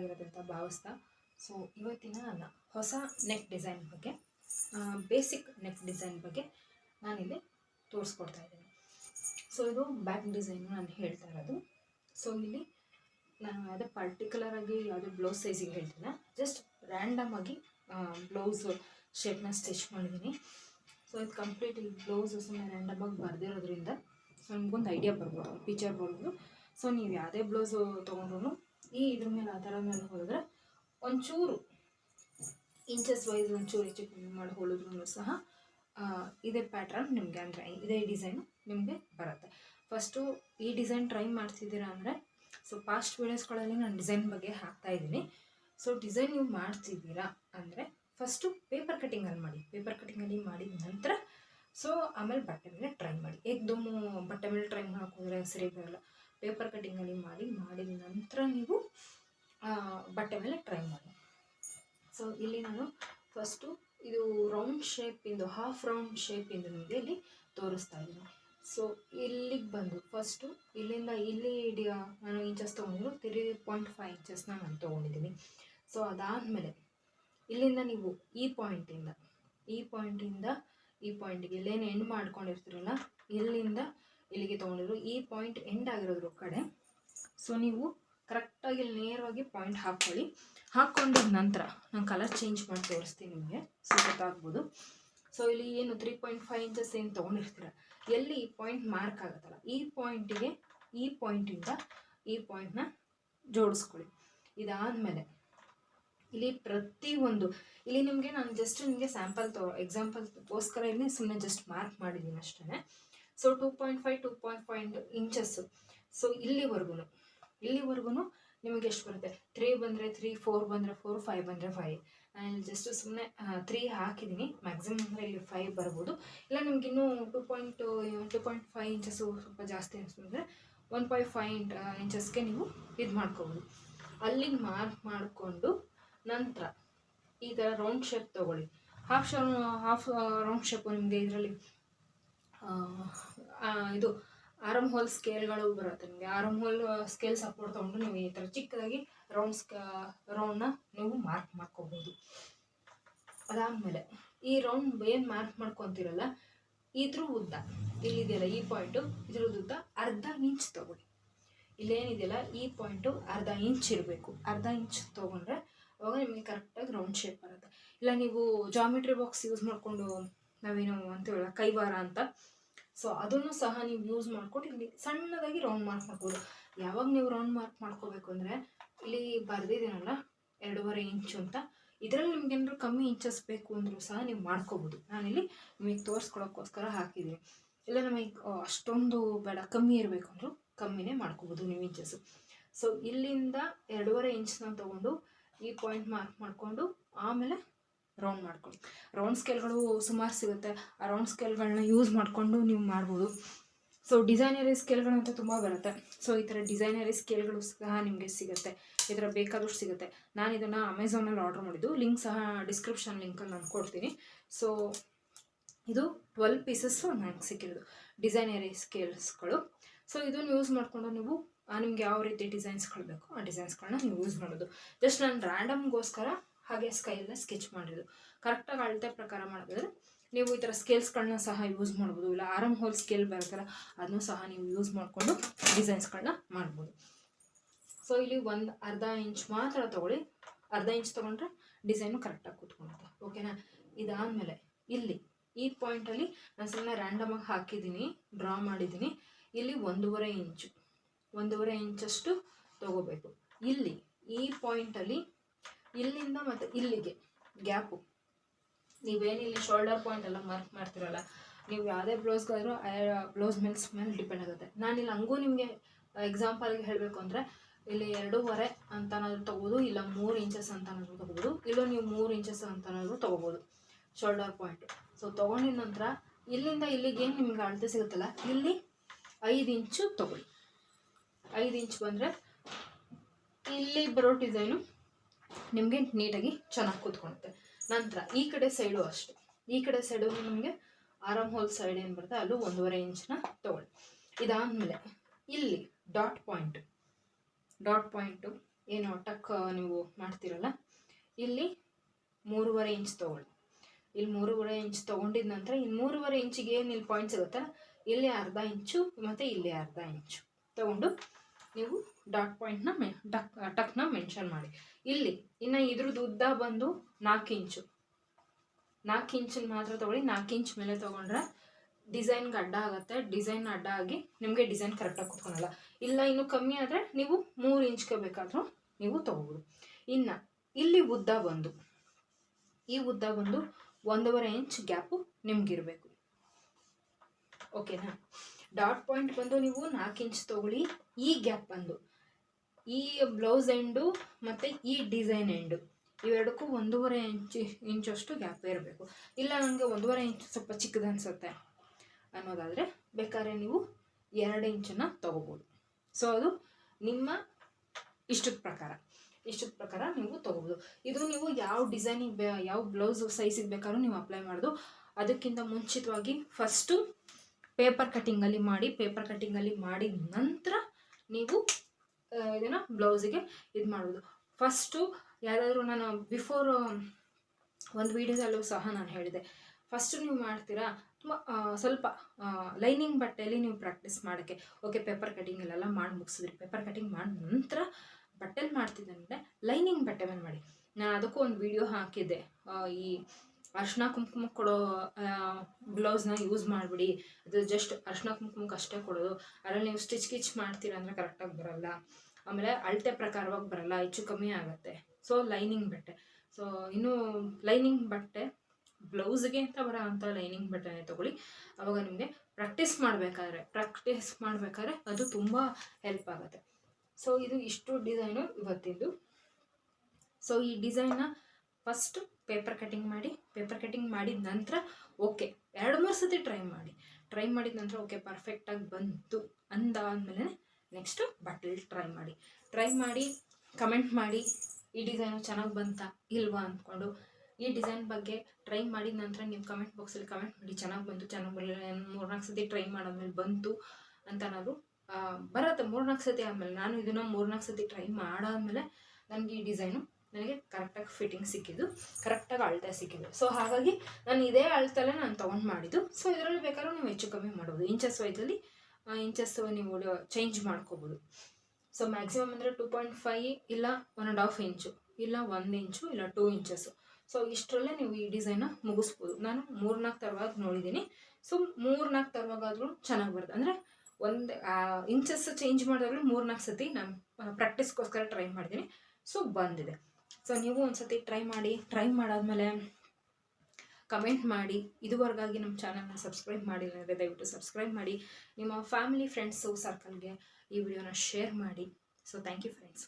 ಆಗಿರುತ್ತೆ ಅಂತ ಭಾವಿಸ್ತಾ. ಸೊ ಇವತ್ತಿನ ನನ್ನ ಹೊಸ ನೆಕ್ ಡಿಸೈನ್ ಬಗ್ಗೆ ಬೇಸಿಕ್ ನೆಕ್ ಡಿಸೈನ್ ಬಗ್ಗೆ ನಾನಿಲ್ಲಿ ತೋರಿಸ್ಕೊಡ್ತಾ ಇದ್ದೀನಿ. ಸೊ ಇದು ಬ್ಯಾಕ್ ಡಿಸೈನು ನಾನು ಹೇಳ್ತಾ ಇರೋದು. ಸೊ ಇಲ್ಲಿ ನಾನು ಯಾವುದೇ ಪರ್ಟಿಕ್ಯುಲರ್ ಆಗಿ ಯಾವುದೇ ಬ್ಲೌಸ್ ಸೈಜಿಗೆ ಹೇಳ್ತಿಲ್ಲ. ಜಸ್ಟ್ ರ್ಯಾಂಡಮ್ ಆಗಿ ಬ್ಲೌಸ್ ಶೇಪ್ನ ಸ್ಟಿಚ್ ಮಾಡಿದ್ದೀನಿ. ಸೊ ಇದು ಕಂಪ್ಲೀಟ್ ಇಲ್ಲಿ ಬ್ಲೌಸ್ ಸುಮ್ಮನೆ ರ್ಯಾಂಡಮ್ ಆಗಿ ಬರೆದಿರೋದ್ರಿಂದ ಸೊ ನಿಮ್ಗೊಂದು ಐಡಿಯಾ ಬರ್ಬೋದು ಪಿಕ್ಚರ್ ಬರ್ಬೋದು. ಸೊ ನೀವು ಯಾವುದೇ ಬ್ಲೌಸು ತೊಗೊಂಡ್ರು ಈ ಇದ್ರ ಮೇಲೆ, ಆ ಥರ ಮೇಲೆ ಹೋದ್ರೆ ಒಂಚೂರು ಇಂಚಸ್ ವೈಸ್ ಒಂಚೂರು ಹೆಚ್ಚು ಕಮ್ಮಿ ಮಾಡಿ ಹೊಲಿದ್ರೂ ಸಹ ಇದೇ ಪ್ಯಾಟ್ರನ್ ನಿಮಗೆ ಅಂದರೆ ಇದೇ ಡಿಸೈನು ನಿಮಗೆ ಬರುತ್ತೆ. ಫಸ್ಟು ಈ ಡಿಸೈನ್ ಟ್ರೈ ಮಾಡ್ತಿದ್ದೀರಾ ಅಂದರೆ ಸೊ ಪಾಸ್ಟ್ ವೀಡಿಯೋಸ್ಗಳಲ್ಲಿ ನಾನು ಡಿಸೈನ್ ಬಗ್ಗೆ ಹಾಕ್ತಾ ಇದ್ದೀನಿ. ಸೊ ಡಿಸೈನ್ ನೀವು ಮಾಡ್ತಿದ್ದೀರಾ ಅಂದರೆ ಫಸ್ಟು ಪೇಪರ್ ಕಟ್ಟಿಂಗಲ್ಲಿ ಮಾಡಿ. ಪೇಪರ್ ಕಟ್ಟಿಂಗಲ್ಲಿ ಮಾಡಿದ ನಂತರ ಸೊ ಆಮೇಲೆ ಬಟ್ಟೆ ಮೇಲೆ ಟ್ರೈ ಮಾಡಿ. ಏಕ್ದಮ್ಮು ಬಟ್ಟೆ ಮೇಲೆ ಟ್ರೈ ಹೋದರೆ ಸರಿ ಬರಲ್ಲ. ಪೇಪರ್ ಕಟ್ಟಿಂಗಲ್ಲಿ ಮಾಡಿ, ಮಾಡಿದ ನಂತರ ನೀವು ಬಟ್ಟೆ ಮೇಲೆ ಟ್ರೈ ಮಾಡಿ. ಸೊ ಇಲ್ಲಿ ನಾನು ಫಸ್ಟು ಇದು ರೌಂಡ್ ಶೇಪಿಂದು ಹಾಫ್ ರೌಂಡ್ ಶೇಪಿಂದು ನಿಮಗೆ ಇಲ್ಲಿ ತೋರಿಸ್ತಾ ಇದ್ದೀನಿ. ಸೊ ಇಲ್ಲಿಗೆ ಬಂದು ಫಸ್ಟು ಇಲ್ಲಿಂದ ಇಲ್ಲಿ ಹಿಡಿಯೋ, ನಾನು ಇಂಚಸ್ ತೊಗೊಂಡಿದ್ದು ತ್ರೀ ಪಾಯಿಂಟ್ ಫೈವ್ ಇಂಚಸ್ನ ನಾನು ತೊಗೊಂಡಿದ್ದೀನಿ. ಸೊ ಅದಾದಮೇಲೆ ಇಲ್ಲಿಂದ ನೀವು ಈ ಪಾಯಿಂಟಿಂದ ಈ ಪಾಯಿಂಟಿಂದ ಈ ಪಾಯಿಂಟಿಗೆ ಇಲ್ಲೇನು ಎಂಡ್ ಮಾಡ್ಕೊಂಡಿರ್ತೀರಲ್ಲ, ಇಲ್ಲಿಂದ ಇಲ್ಲಿಗೆ ತೊಗೊಂಡಿದ್ರು. ಈ ಪಾಯಿಂಟ್ ಎಂಡ್ ಆಗಿರೋದ್ರ ಕಡೆ ಸೊ ನೀವು ಕರೆಕ್ಟಾಗಿ ಇಲ್ಲಿ ನೇರವಾಗಿ ಪಾಯಿಂಟ್ ಹಾಕ್ಕೊಳ್ಳಿ ಹಾಕ್ಕೊಂಡಿದ ನಂತರ ನಾನು ಕಲರ್ ಚೇಂಜ್ ಮಾಡಿ ತೋರಿಸ್ತೀನಿ ನಿಮಗೆ. ಸೊ ಗೊತ್ತಾಗ್ಬೋದು. ಸೊ ಇಲ್ಲಿ ಏನು ತ್ರೀ ಪಾಯಿಂಟ್ ಫೈವ್ ಇಂಚಸ್ ಏನು ತೊಗೊಂಡಿರ್ತೀರ? ಎಲ್ಲಿ ಈ ಪಾಯಿಂಟ್ ಮಾರ್ಕ್ ಆಗುತ್ತಲ್ಲ, ಈ ಪಾಯಿಂಟಿಗೆ ಈ ಪಾಯಿಂಟಿಂದ ಈ ಪಾಯಿಂಟ್ನ ಜೋಡಿಸ್ಕೊಳ್ಳಿ. ಇದಾದಮೇಲೆ ಇಲ್ಲಿ ಪ್ರತಿಯೊಂದು ಇಲ್ಲಿ ನಿಮಗೆ ನಾನು ಜಸ್ಟ್ ನಿಮಗೆ ಸ್ಯಾಂಪಲ್ ತೋ ಎಕ್ಸಾಂಪಲ್ಗೋಸ್ಕರ ಇಲ್ಲಿ ಸುಮ್ಮನೆ ಜಸ್ಟ್ ಮಾರ್ಕ್ ಮಾಡಿದ್ದೀನಿ ಅಷ್ಟೇ so two point five two point five inches so ಇಲ್ಲಿವರೆಗೂ ಇಲ್ಲಿವರೆಗೂ ನಿಮಗೆ ಎಷ್ಟು ಬರುತ್ತೆ? ತ್ರೀ ಬಂದರೆ ತ್ರೀ ಫೋರ್ ಬಂದರೆ ಫೋರ್ ಫೈವ್ ಬಂದರೆ ಫೈವ್ ನಾನು ಇಲ್ಲಿ ಜಸ್ಟ್ ಸುಮ್ಮನೆ ತ್ರೀ ಹಾಕಿದ್ದೀನಿ ಮ್ಯಾಕ್ಸಿಮಮ್ ಅಂದರೆ ಇಲ್ಲಿ ಫೈವ್ ಬರ್ಬೋದು. ಇಲ್ಲ, ನಿಮ್ಗೆ ಇನ್ನೂ two point two point five inches ಸ್ವಲ್ಪ ಜಾಸ್ತಿ ಅನಿಸ್ತಂದರೆ ಒನ್ ಪಾಯಿಂಟ್ ಫೈವ್ ಇಂಚಸ್ಗೆ ನೀವು ಇದು ಮಾಡ್ಕೋಬೋದು. ಅಲ್ಲಿಗೆ ಮಾರ್ಕ್ ಮಾಡಿಕೊಂಡು ನಂತರ ಈ ಥರ ರೌಂಡ್ ಶೇಪ್ ತೊಗೊಳ್ಳಿ. ಹಾಫ್ ಶೇ ಹಾಫ್ ರೌಂಡ್ ಶೇಪು ನಿಮಗೆ ಇದರಲ್ಲಿ ಇದು ಆರಮ್ ಹೋಲ್ ಸ್ಕೇಲ್ಗಳು ಬರುತ್ತೆ ನಿಮಗೆ. ಆರಮ್ ಹೋಲ್ ಸ್ಕೇಲ್ ಸಪೋರ್ಟ್ ತೊಗೊಂಡು ನೀವು ಈ ಥರ ಚಿಕ್ಕದಾಗಿ ರೌಂಡ್ ಸ್ಕ ರೌಂಡ್ನ ನೀವು ಮಾರ್ಕ್ ಮಾಡ್ಕೋಬೋದು. ಅದಾದಮೇಲೆ, ಈ ರೌಂಡ್ ಏನು ಮಾರ್ಕ್ ಮಾಡ್ಕೊತೀರಲ್ಲ, ಇದ್ರ ಉದ್ದ. ಇಲ್ಲಿದೆಯಲ್ಲ ಈ ಪಾಯಿಂಟು ಇದ್ರ ಉದ್ದ ಅರ್ಧ ಇಂಚ್ ತೊಗೊಳ್ಳಿ. ಇಲ್ಲೇನಿದೆಯಲ್ಲ, ಈ ಪಾಯಿಂಟು ಅರ್ಧ ಇಂಚ್ ಇರಬೇಕು. ಅರ್ಧ ಇಂಚ್ ತೊಗೊಂಡ್ರೆ ಅವಾಗ ನಿಮಗೆ ಕರೆಕ್ಟಾಗಿ ರೌಂಡ್ ಶೇಪ್ ಬರುತ್ತೆ. ಇಲ್ಲ ನೀವು ಜಾಮಿಟ್ರಿ ಬಾಕ್ಸ್ ಯೂಸ್ ಮಾಡಿಕೊಂಡು ನಾವೇನು ಅಂತೀವಲ್ಲ ಕೈವಾರ ಅಂತ. ಸೊ ಅದನ್ನು ಸಹ ನೀವು ಯೂಸ್ ಮಾಡ್ಕೊಂಡು ಇಲ್ಲಿ ಸಣ್ಣದಾಗಿ ರೌಂಡ್ ಮಾರ್ಕ್ ಮಾಡ್ಬೋದು ಯಾವಾಗ ನೀವು ರೌಂಡ್ ಮಾರ್ಕ್ ಮಾಡ್ಕೋಬೇಕು ಅಂದರೆ, ಇಲ್ಲಿ ಬರೆದಿದ್ದೀನಲ್ಲ ಎರಡೂವರೆ ಇಂಚು ಅಂತ. ಇದರಲ್ಲಿ ನಿಮ್ಗೆ ಏನಾದ್ರು ಕಮ್ಮಿ ಇಂಚಸ್ ಬೇಕು ಅಂದರೂ ಸಹ ನೀವು ಮಾಡ್ಕೋಬೋದು. ನಾನಿಲ್ಲಿ ನಿಮಗೆ ತೋರಿಸ್ಕೊಳೋಕ್ಕೋಸ್ಕರ ಹಾಕಿದ್ದೀನಿ. ಇಲ್ಲ ನಮಗೆ ಅಷ್ಟೊಂದು ಬೇಡ, ಕಮ್ಮಿ ಇರಬೇಕು ಅಂದರೂ ಕಮ್ಮಿನೇ ಮಾಡ್ಕೋಬೋದು ನೀವು ಇಂಚಸ್ಸು ಸೊ ಇಲ್ಲಿಂದ ಎರಡೂವರೆ ಇಂಚನ್ನ ತೊಗೊಂಡು ಈ ಪಾಯಿಂಟ್ ಮಾರ್ಕ್ ಮಾಡಿಕೊಂಡು ಆಮೇಲೆ ರೌಂಡ್ ಮಾಡ್ಕೊಳ್ಳಿ ರೌಂಡ್ ಸ್ಕೇಲ್ಗಳು ಸುಮಾರು ಸಿಗುತ್ತೆ. ಆ ರೌಂಡ್ ಸ್ಕೇಲ್ಗಳನ್ನ ಯೂಸ್ ಮಾಡಿಕೊಂಡು ನೀವು ಮಾಡ್ಬೋದು. ಸೊ ಡಿಸೈನರಿ ಸ್ಕೇಲ್ಗಳಂತೂ ತುಂಬ ಬರುತ್ತೆ. ಸೊ ಈ ಥರ ಡಿಸೈನರಿ ಸ್ಕೇಲ್ಗಳು ಸಹ ನಿಮಗೆ ಸಿಗುತ್ತೆ. ಈ ಥರ ಬೇಕಾದಷ್ಟು ಸಿಗುತ್ತೆ. ನಾನು ಇದನ್ನು ಅಮೆಝಾನಲ್ಲಿ ಆರ್ಡ್ರ್ ಮಾಡಿದ್ದು. ಲಿಂಕ್ ಸಹ ಡಿಸ್ಕ್ರಿಪ್ಷನ್ ಲಿಂಕಲ್ಲಿ ನಾನು ಕೊಡ್ತೀನಿ. ಸೊ ಇದು ಟ್ವೆಲ್ ಪೀಸಸ್ಸು ನನಗೆ ಸಿಕ್ಕಿರೋದು ಡಿಸೈನರಿ ಸ್ಕೇಲ್ಸ್ಗಳು ಸೊ ಇದನ್ನು ಯೂಸ್ ಮಾಡಿಕೊಂಡು ನೀವು ನಿಮ್ಗೆ ಯಾವ ರೀತಿ ಡಿಸೈನ್ಸ್ಗಳು ಬೇಕು, ಆ ಡಿಸೈನ್ಸ್ಗಳನ್ನ ನೀವು ಯೂಸ್ ಮಾಡೋದು. ಜಸ್ಟ್ ನಾನು ರ್ಯಾಂಡಮ್ಗೋಸ್ಕರ ಹಾಗೆ ಸ್ಕೈಲ್ನ ಸ್ಕೆಚ್ ಮಾಡಿರೋದು. ಕರೆಕ್ಟಾಗಿ ಅಳತೆ ಪ್ರಕಾರ ಮಾಡಿದ್ರೆ ನೀವು ಈ ಥರ ಸ್ಕೇಲ್ಸ್ಗಳನ್ನ ಸಹ ಯೂಸ್ ಮಾಡ್ಬೋದು. ಇಲ್ಲ ಆರಮ್ ಹೋಲ್ ಸ್ಕೇಲ್ ಬರುತ್ತಲ್ಲ, ಅದನ್ನು ಸಹ ನೀವು ಯೂಸ್ ಮಾಡಿಕೊಂಡು ಡಿಸೈನ್ಸ್ಗಳನ್ನ ಮಾಡ್ಬೋದು. ಸೊ ಇಲ್ಲಿ ಒಂದು ಅರ್ಧ ಇಂಚ್ ಮಾತ್ರ ತೊಗೊಳ್ಳಿ. ಅರ್ಧ ಇಂಚ್ ತೊಗೊಂಡ್ರೆ ಡಿಸೈನು ಕರೆಕ್ಟಾಗಿ ಕೂತ್ಕೊಳುತ್ತೆ ಓಕೆನಾ ಇದಾದಮೇಲೆ ಇಲ್ಲಿ ಈ ಪಾಯಿಂಟಲ್ಲಿ ನಾನು ಸಣ್ಣ ರ್ಯಾಂಡಮಾಗಿ ಹಾಕಿದ್ದೀನಿ ಡ್ರಾ ಮಾಡಿದ್ದೀನಿ. ಇಲ್ಲಿ ಒಂದೂವರೆ ಇಂಚು ಒಂದೂವರೆ ಇಂಚಷ್ಟು ತೊಗೋಬೇಕು. ಇಲ್ಲಿ ಈ ಪಾಯಿಂಟಲ್ಲಿ ಇಲ್ಲಿಂದ ಮತ್ತು ಇಲ್ಲಿಗೆ. ಗ್ಯಾಪು. ನೀವೇನಿಲ್ಲಿ ಶೋಲ್ಡರ್ ಪಾಯಿಂಟ್ ಎಲ್ಲ ಮಾರ್ಕ್ ಮಾಡ್ತಿರಲ್ಲ, ನೀವು ಯಾವುದೇ ಬ್ಲೌಸ್ಗಾದರೂ ಬ್ಲೌಸ್ ಮೇಲೆ ಮೇಲೆ ಡಿಪೆಂಡ್ ಆಗುತ್ತೆ. ನಾನಿಲ್ಲಿ ಹಂಗೂ ನಿಮಗೆ ಎಕ್ಸಾಂಪಲ್ಗೆ ಹೇಳಬೇಕು ಅಂದರೆ, ಇಲ್ಲಿ ಎರಡೂವರೆ ಅಂತನಾದ್ರೂ ತೊಗೋಬೋದು, ಇಲ್ಲ ಮೂರು ಇಂಚಸ್ ಅಂತನಾದ್ರೂ ತೊಗೋಬೋದು, ಇಲ್ಲ ನೀವು ಮೂರು ಇಂಚಸ್ ಅಂತನಾದ್ರೂ ತೊಗೋಬೋದು ಶೋಲ್ಡರ್ ಪಾಯಿಂಟ್ ಸೊ ತೊಗೊಂಡಿದ ನಂತರ ಇಲ್ಲಿಂದ ಇಲ್ಲಿಗೆ ಏನು ನಿಮ್ಗೆ ಅಳತೆ ಸಿಗುತ್ತಲ್ಲ, ಇಲ್ಲಿ ಐದು ಇಂಚು ತೊಗೊಳ್ಳಿ. ಐದು ಇಂಚು ಬಂದರೆ, ಇಲ್ಲಿ ಬರೋ ಡಿಸೈನು ನಿಮಗೆ ನೀಟಾಗಿ ಚೆನ್ನಾಗಿ ಕೂತ್ಕೊಳುತ್ತೆ. ನಂತರ ಈ ಕಡೆ ಸೈಡು ಅಷ್ಟೆ. ಈ ಕಡೆ ಸೈಡು ನಿಮಗೆ ಆರಾಮ್ ಹೋಲ್ ಸೈಡ್ ಏನು ಬರುತ್ತೆ, ಅಲ್ಲೂ ಒಂದೂವರೆ ಇಂಚನ್ನ ತೊಗೊಳ್ಳಿ. ಇದಾದಮೇಲೆ ಇಲ್ಲಿ ಡಾಟ್ ಪಾಯಿಂಟ್ ಡಾಟ್ ಪಾಯಿಂಟು ಏನು ಟಕ್ ನೀವು ಮಾಡ್ತೀರಲ್ಲ, ಇಲ್ಲಿ ಮೂರುವರೆ ಇಂಚ್ ತೊಗೊಳ್ಳಿ. ಇಲ್ಲಿ ಮೂರುವರೆ ಇಂಚ್ ತೊಗೊಂಡಿದ ನಂತರ ಇಲ್ಲಿ ಮೂರುವರೆ ಇಂಚಿಗೆ ಏನು ಇಲ್ಲಿ ಪಾಯಿಂಟ್ ಇರುತ್ತಲ್ಲ, ಇಲ್ಲಿ ಅರ್ಧ ಇಂಚು ಮತ್ತು ಇಲ್ಲಿ ಅರ್ಧ ಇಂಚು ತೊಗೊಂಡು ನೀವು ಡಾಟ್ ಪಾಯಿಂಟ್ನ ಮೆ ಡಕ್ ಟಕ್ನ ಮೆನ್ಷನ್ ಮಾಡಿ. ಇಲ್ಲಿ, ಇನ್ನು ಇದ್ರದ್ದು ಉದ್ದ ಬಂದು ನಾಲ್ಕು ಇಂಚು. ನಾಲ್ಕು ಇಂಚಿನ ಮಾತ್ರ ತೊಗೊಳ್ಳಿ, ನಾಲ್ಕು ಇಂಚ್ ಮೇಲೆ ತೊಗೊಂಡ್ರೆ ಡಿಸೈನ್ಗೆ ಅಡ್ಡ ಆಗುತ್ತೆ, ಡಿಸೈನ್ ಅಡ್ಡ ಆಗಿ ನಿಮಗೆ ಡಿಸೈನ್ ಕರೆಕ್ಟಾಗಿ ಕುತ್ಕೊಳಲ್ಲ. ಇಲ್ಲ, ಇನ್ನು ಕಮ್ಮಿ ಆದರೆ ನೀವು ಮೂರು ಇಂಚ್ಗೆ ಬೇಕಾದರೂ ನೀವು ತೊಗೋಬೋದು. ಇನ್ನು, ಇಲ್ಲಿ ಉದ್ದ ಬಂದು, ಈ ಉದ್ದ ಬಂದು ಒಂದೂವರೆ ಇಂಚ್ ಗ್ಯಾಪು ನಿಮ್ಗಿರಬೇಕು. ಓಕೆನಾ? ಡಾಟ್ ಪಾಯಿಂಟ್ ಬಂದು ನೀವು ನಾಲ್ಕು ಇಂಚ್ ತೊಗೊಳ್ಳಿ. ಈ ಗ್ಯಾಪ್ ಬಂದು ಈ ಬ್ಲೌಸ್ ಎಂಡು ಮತ್ತು ಈ ಡಿಸೈನ್ ಎಂಡು ಇವೆರಡಕ್ಕೂ ಒಂದೂವರೆ ಇಂಚ್ ಇಂಚಷ್ಟು ಗ್ಯಾಪ್ ಇರಬೇಕು. ಇಲ್ಲ ನನಗೆ ಒಂದೂವರೆ ಇಂಚ್ ಸ್ವಲ್ಪ ಚಿಕ್ಕದು ಅನಿಸುತ್ತೆ ಅನ್ನೋದಾದರೆ ಬೇಕಾದ್ರೆ ನೀವು ಎರಡು ಇಂಚನ್ನು ತೊಗೋಬೋದು. ಸೊ ಅದು ನಿಮ್ಮ ಇಷ್ಟದ ಪ್ರಕಾರ. ಇಷ್ಟದ ಪ್ರಕಾರ ನೀವು ತೊಗೋಬೋದು. ಇದು ನೀವು ಯಾವ ಡಿಸೈನಿಗೆ ಬೇ, ಯಾವ ಬ್ಲೌಸ್ ಸೈಜಿಗೆ ಬೇಕಾದ್ರೂ ನೀವು ಅಪ್ಲೈ ಮಾಡೋದು. ಅದಕ್ಕಿಂತ ಮುಂಚಿತವಾಗಿ ಫಸ್ಟು ಪೇಪರ್ ಕಟ್ಟಿಂಗಲ್ಲಿ ಮಾಡಿ ಪೇಪರ್ ಕಟ್ಟಿಂಗಲ್ಲಿ ಮಾಡಿದ ನಂತರ ನೀವು ಇದನ್ನು ಬ್ಲೌಸಿಗೆ ಇದು ಮಾಡೋದು ಫಸ್ಟು ಯಾರಾದರೂ ನಾನು ಬಿಫೋರ್ ಒಂದು ವೀಡಿಯೋದಲ್ಲೂ ಸಹ ನಾನು ಹೇಳಿದೆ. ಫಸ್ಟು ನೀವು ಮಾಡ್ತೀರಾ? ತುಂಬ ಸ್ವಲ್ಪ ಲೈನಿಂಗ್ ಬಟ್ಟೆಯಲ್ಲಿ ನೀವು ಪ್ರಾಕ್ಟೀಸ್ ಮಾಡೋಕ್ಕೆ. ಓಕೆ ಪೇಪರ್ ಕಟ್ಟಿಂಗಲ್ಲೆಲ್ಲ ಮಾಡಿ ಮುಗಿಸಿದ್ರಿ. ಪೇಪರ್ ಕಟಿಂಗ್ ಮಾಡಿದ ನಂತರ ಬಟ್ಟೆಲಿ ಮಾಡ್ತಿದ್ದಂದರೆ ಲೈನಿಂಗ್ ಬಟ್ಟೆ ಮೇಲೆ ಮಾಡಿ. ನಾನು ಅದಕ್ಕೂ ಒಂದು ವಿಡಿಯೋ ಹಾಕಿದ್ದೆ. ಈ ಅರ್ಶಿನ ಕುಂಕುಮ ಕೊಡೋ ಬ್ಲೌಸ್ನ ಯೂಸ್ ಮಾಡಿಬಿಡಿ. ಅದು ಜಸ್ಟ್ ಅರ್ಶಿನ ಕುಂಕುಮಕ್ಕೆ ಅಷ್ಟೇ ಕೊಡೋದು. ಅದರಲ್ಲಿ ನೀವು ಸ್ಟಿಚ್ ಕಿಚ್ ಮಾಡ್ತೀರ ಅಂದರೆ ಕರೆಕ್ಟಾಗಿ ಬರಲ್ಲ. ಆಮೇಲೆ ಅಳತೆ ಪ್ರಕಾರವಾಗಿ ಬರಲ್ಲ, ಹೆಚ್ಚು ಕಮ್ಮಿ ಆಗುತ್ತೆ. ಸೊ ಲೈನಿಂಗ್ ಬಟ್ಟೆ. ಸೊ ಇನ್ನು ಲೈನಿಂಗ್ ಬಟ್ಟೆ ಬ್ಲೌಸ್ಗೆ ಅಂತ ಬರೋ ಅಂಥ ಲೈನಿಂಗ್ ಬಟ್ಟೆನೇ ತೊಗೊಳ್ಳಿ. ಅವಾಗ ನಿಮಗೆ ಪ್ರಾಕ್ಟೀಸ್ ಮಾಡಬೇಕಾದ್ರೆ ಪ್ರಾಕ್ಟೀಸ್ ಮಾಡಬೇಕಾದ್ರೆ ಅದು ತುಂಬ ಹೆಲ್ಪ್ ಆಗುತ್ತೆ. ಸೊ ಇದು ಇಷ್ಟು ಡಿಸೈನು ಇವತ್ತಿದ್ದು. ಸೊ ಈ ಡಿಸೈನ್ನ ಫಸ್ಟ್ ಪೇಪರ್ ಕಟಿಂಗ್ ಮಾಡಿ ಪೇಪರ್ ಕಟಿಂಗ್ ಮಾಡಿದ ನಂತರ ಓಕೆ ಎರಡು ಮೂರು ಸತಿ ಟ್ರೈ ಮಾಡಿ. ಟ್ರೈ ಮಾಡಿದ ನಂತರ ಓಕೆ ಪರ್ಫೆಕ್ಟಾಗಿ ಬಂತು. ಅಂದಾದ್ಮೇಲೆ ನೆಕ್ಸ್ಟು ಬಟ್ಟಲ್ ಟ್ರೈ ಮಾಡಿ. ಟ್ರೈ ಮಾಡಿ ಕಮೆಂಟ್ ಮಾಡಿ, ಈ ಡಿಸೈನು ಚೆನ್ನಾಗಿ ಬಂತಾ ಇಲ್ವಾ ಅಂದ್ಕೊಂಡು ಈ ಡಿಸೈನ್ ಬಗ್ಗೆ ಟ್ರೈ ಮಾಡಿದ ನಂತರ ನೀವು ಕಮೆಂಟ್ ಬಾಕ್ಸಲ್ಲಿ ಕಮೆಂಟ್ ಮಾಡಿ, ಚೆನ್ನಾಗಿ ಬಂತು, ಚೆನ್ನಾಗಿ ಬರಲಿಲ್ಲ ಮೂರ್ನಾಲ್ಕು ಸತಿ ಟ್ರೈ ಮಾಡಾದ್ಮೇಲೆ ಬಂತು ಅಂತ ನಾವು ಬರುತ್ತೆ. ಮೂರ್ನಾಲ್ಕು ಸತಿ ಆದಮೇಲೆ ನಾನು ಇದನ್ನು ಮೂರ್ನಾಲ್ಕು ಸತಿ ಟ್ರೈ ಮಾಡಾದ್ಮೇಲೆ ನನಗೆ ಈ ಡಿಸೈನು ನನಗೆ ಕರೆಕ್ಟಾಗಿ ಫಿಟ್ಟಿಂಗ್ ಸಿಕ್ಕಿದ್ದು ಕರೆಕ್ಟಾಗಿ ಅಳತೆ ಸಿಕ್ಕಿದ್ದು. ಸೊ ಹಾಗಾಗಿ ನಾನು ಇದೇ ಅಳತೆಲ್ಲೇ ನಾನು ತೊಗೊಂಡು ಮಾಡಿದ್ದು. ಸೊ ಇದರಲ್ಲಿ ಬೇಕಾದ್ರೂ ನೀವು ಹೆಚ್ಚು ಕಮ್ಮಿ ಮಾಡ್ಬೋದು. ಇಂಚಸ್ ವೈಸಲ್ಲಿ ಇಂಚಸ್ ನೀವು ಚೇಂಜ್ ಮಾಡ್ಕೋಬೋದು. ಸೊ ಮ್ಯಾಕ್ಸಿಮಮ್ ಅಂದರೆ ಟೂ ಪಾಯಿಂಟ್ ಫೈ ಇಲ್ಲ ಒನ್ ಆ್ಯಂಡ್ ಹಾಫ್ ಇಂಚು ಇಲ್ಲ ಒಂದು ಇಂಚು ಇಲ್ಲ ಟೂ ಇಂಚಸ್ಸು ಸೊ ಇಷ್ಟರಲ್ಲೇ ನೀವು ಈ ಡಿಸೈನ್ನ ಮುಗಿಸ್ಬೋದು. ನಾನು ಮೂರ್ನಾಲ್ಕು ತರವಾಗಿ ನೋಡಿದ್ದೀನಿ ಸೊ ಮೂರ್ನಾಲ್ಕು ತರವಾಗಾದರೂ ಚೆನ್ನಾಗಿ ಬರುತ್ತೆ ಅಂದರೆ ಒಂದು ಇಂಚಸ್ ಚೇಂಜ್ ಮಾಡಿದಾಗಲೂ ಮೂರ್ನಾಲ್ಕು ಸತಿ ನಾನು ಪ್ರಾಕ್ಟೀಸ್ಗೋಸ್ಕರ ಟ್ರೈ ಮಾಡಿದ್ದೀನಿ ಸೊ ಬಂದಿದೆ. ಸೊ ನೀವು ಒಂದು ಸತಿ ಟ್ರೈ ಮಾಡಿ ಟ್ರೈ ಮಾಡಾದಮೇಲೆ ಕಮೆಂಟ್ ಮಾಡಿ. ಇದುವರೆಗಾಗಿ ನಮ್ಮ ಚಾನಲ್ನ ಸಬ್ಸ್ಕ್ರೈಬ್ ಮಾಡಿಲ್ಲ ಅಂದರೆ ದಯವಿಟ್ಟು ಸಬ್ಸ್ಕ್ರೈಬ್ ಮಾಡಿ. ನಿಮ್ಮ ಫ್ಯಾಮಿಲಿ ಫ್ರೆಂಡ್ಸು ಸರ್ಕಲ್ಗೆ ಈ ವಿಡಿಯೋನ ಶೇರ್ ಮಾಡಿ. So thank you friends